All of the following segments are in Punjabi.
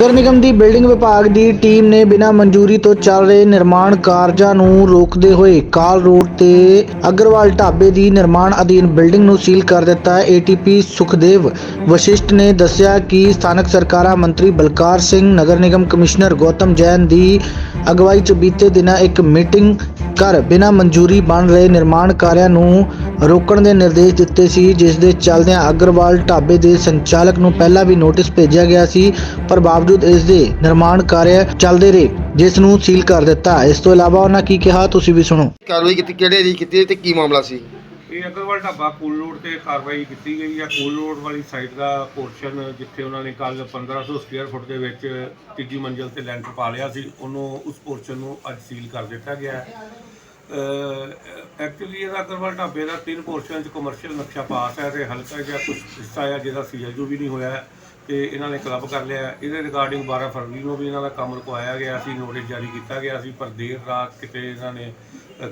ਨਗਰ ਨਿਗਮ ਦੀ ਬਿਲਡਿੰਗ ਵਿਭਾਗ ਦੀ ਟੀਮ ਨੇ ਬਿਨਾਂ ਮਨਜ਼ੂਰੀ ਤੋਂ ਚੱਲ ਰਹੇ ਨਿਰਮਾਣ ਕਾਰਜਾਂ ਨੂੰ ਰੋਕਦੇ ਹੋਏ ਕਾਲ ਰੋਡ ਤੇ ਅਗਰਵਾਲ ਢਾਬੇ ਦੀ ਨਿਰਮਾਣ ਅਧੀਨ ਬਿਲਡਿੰਗ ਨੂੰ ਸੀਲ ਕਰ ਦਿੱਤਾ। ਹੈ ਏਟੀਪੀ ਸੁਖਦੇਵ ਵਸ਼ਿਸ਼ਟ ਨੇ ਦੱਸਿਆ ਕਿ ਸਥਾਨਕ ਸਰਕਾਰਾਂ ਮੰਤਰੀ ਬਲਕਾਰ ਸਿੰਘ, ਨਗਰ ਨਿਗਮ ਕਮਿਸ਼ਨਰ ਗੌਤਮ ਜੈਨ ਦੀ ਅਗਵਾਈ 'ਚ ਬੀਤੇ ਦਿਨਾਂ ਇੱਕ ਮੀਟਿੰਗ ਕਰ ਬਿਨਾਂ ਮਨਜ਼ੂਰੀ ਬਣ ਰਹੇ ਨਿਰਮਾਣ ਕਾਰਿਆਂ ਨੂੰ ਰੋਕਣ ਦੇ ਨਿਰਦੇਸ਼ ਦਿੱਤੇ ਸੀ ਜਿਸ ਦੇ ਚੱਲਦਿਆਂ ਅਗਰਵਾਲ ਢਾਬੇ ਦੇ ਸੰਚਾਲਕ ਨੂੰ ਪਹਿਲਾਂ ਵੀ ਨੋਟਿਸ ਭੇਜਿਆ ਗਿਆ ਸੀ ਪਰ ਬਾਵਜੂਦ ਇਸ ਦੇ ਨਿਰਮਾਣ ਕਾਰਜ ਚੱਲਦੇ ਰਹੇ ਜਿਸ ਨੂੰ ਸੀਲ ਕਰ ਦਿੱਤਾ। ਇਸ ਤੋਂ ਇਲਾਵਾ ਉਹਨਾਂ ਕੀ ਕਿਹਾ ਤੁਸੀਂ ਵੀ ਸੁਣੋ। ਕਾਰਵਾਈ ਕੀਤੀ ਕਿਹੜੇ ਦੀ ਕੀਤੀ ਤੇ ਕੀ ਮਾਮਲਾ ਸੀ? ਇਹ ਅਗਰਵਾਲ ਢਾਬਾ ਕੂਲ ਰੋਡ ਤੇ ਕਾਰਵਾਈ ਕੀਤੀ ਗਈ ਹੈ ਕੂਲ ਰੋਡ ਵਾਲੀ ਸਾਈਡ ਦਾ ਪੋਰਸ਼ਨ ਜਿੱਥੇ ਉਹਨਾਂ ਨੇ ਕੱਲ 1500 ਸਕੁਅਰ ਫੁੱਟ ਦੇ ਵਿੱਚ ਤੀਜੀ ਮੰਜ਼ਿਲ ਤੇ ਲੈਂਟਰ ਪਾ ਲਿਆ ਸੀ ਉਹਨੂੰ ਉਸ ਪੋਰਸ਼ਨ ਨੂੰ ਅੱਜ ਸੀਲ ਕਰ ਦਿੱਤਾ ਗਿਆ ਹੈ। ਐਕਚੁਅਲੀ ਇਹਦਾ ਅਗਰਵਾਲ ਢਾਬੇ ਦਾ ਤਿੰਨ ਪੋਰਸ਼ਨ ਚ ਕਮਰਸ਼ੀਅਲ ਨਕਸ਼ਾ ਪਾਸ ਹੈ ਤੇ ਹਲਕਾ ਜਿਹਾ ਕੁਝ ਹਿੱਸਾ ਹੈ ਜਿਹਦਾ ਸੀਐਲਯੂ ਵੀ ਨਹੀਂ ਹੋਇਆ ਹੈ ਤੇ ਇਹਨਾਂ ਨੇ ਕਲੱਬ ਕਰ ਲਿਆ। ਇਹਦੇ ਰਿਗਾਰਡਿੰਗ 12 ਫਰਵਰੀ ਨੂੰ ਵੀ ਇਹਨਾਂ ਦਾ ਕੰਮ ਰੁਕਵਾਇਆ ਗਿਆ ਸੀ ਨੋਟਿਸ ਜਾਰੀ ਕੀਤਾ ਗਿਆ ਸੀ, ਪਰ ਦੇਰ ਰਾਤ ਕਿਤੇ ਇਹਨਾਂ ਨੇ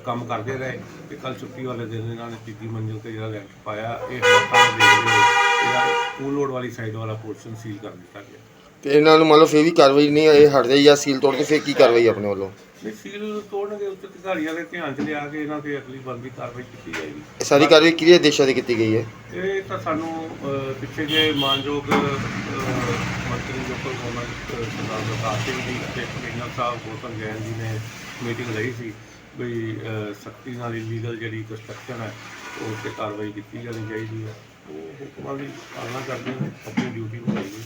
ਕੰਮ ਕਰਦੇ ਰਹੇ ਤੇ ਕੱਲ ਛੁੱਟੀ ਵਾਲੇ ਦਿਨ ਇਹਨਾਂ ਨੇ ਤੀਜੀ ਮੰਜ਼ਿਲ ਤੇ ਜਿਹੜਾ ਲੈਂਟਰ ਪਾਇਆ, ਇਹ ਹਾਲਾਤਾਂ ਦੇਖਦੇ ਹੋਏ ਇਹਦਾ ਕੂਲ ਰੋਡ ਵਾਲੀ ਸਾਈਡ ਵਾਲਾ ਪੋਰਸ਼ਨ ਸੀਲ ਕਰ ਦਿੱਤਾ ਗਿਆ। ਤੇ ਇਹਨਾਂ ਨੂੰ ਮਤਲਬ ਲਓ ਫੇਰ ਵੀ ਕਾਰਵਾਈ ਨਹੀਂ ਇਹ ਹਟਦੇ ਜਾਂ ਸੀਲ ਤੋੜ ਕੇ ਫੇਰ ਕੀ ਕਾਰਵਾਈ ਆਪਣੇ ਵੱਲੋਂ? ਇਹ ਸੀਲ ਤੋੜਨਗੇ ਉੱਚ ਅਧਿਕਾਰੀਆਂ ਦੇ ਧਿਆਨ 'ਚ ਲਿਆ ਕੇ ਇਹਨਾਂ ਤੇ ਅਗਲੀ ਬਣਦੀ ਕਾਰਵਾਈ ਕੀਤੀ ਜਾਏਗੀ। ਇਹ ਸਾਰੀ ਕਾਰਵਾਈ ਕਿਹੜੇ ਦੇਸ਼ਾਂ ਦੀ ਕੀਤੀ ਗਈ ਹੈ? ਇਹ ਤਾਂ ਸਾਨੂੰ ਅਹ, ਪਿੱਛੇ ਜੇ ਮਾਨਯੋਗ ਅਹ, ਮੰਤਰੀ ਗਵਰਨਮੈਂਟ ਅਹ, ਸਰਦਾਰ ਪ੍ਰਕਾਸ਼ ਸਿੰਘ ਜੀ ਅਤੇ ਕਮਿਸ਼ਨਰ ਸਾਹਿਬ ਗੌਤਮ ਜੈਨ ਜੀ ਨੇ ਮੀਟਿੰਗ ਲਈ ਸੀ ਵੀ ਸਖਤੀ ਨਾਲ ਇਲੀਗਲ ਜਿਹੜੀ ਕੰਸਟਰਕਸ਼ਨ ਹੈ ਉਹ ਤੇ ਕਾਰਵਾਈ ਕੀਤੀ ਜਾਣੀ ਚਾਹੀਦੀ ਹੈ। ਉਹ ਹੁਕਮਾਂ ਦੀ ਪਾਲਣਾ ਕਰਦੇ ਹੋਏ ਆਪਣੀ ਡਿਊਟੀ ਨਿਭਾਈ ਗਈ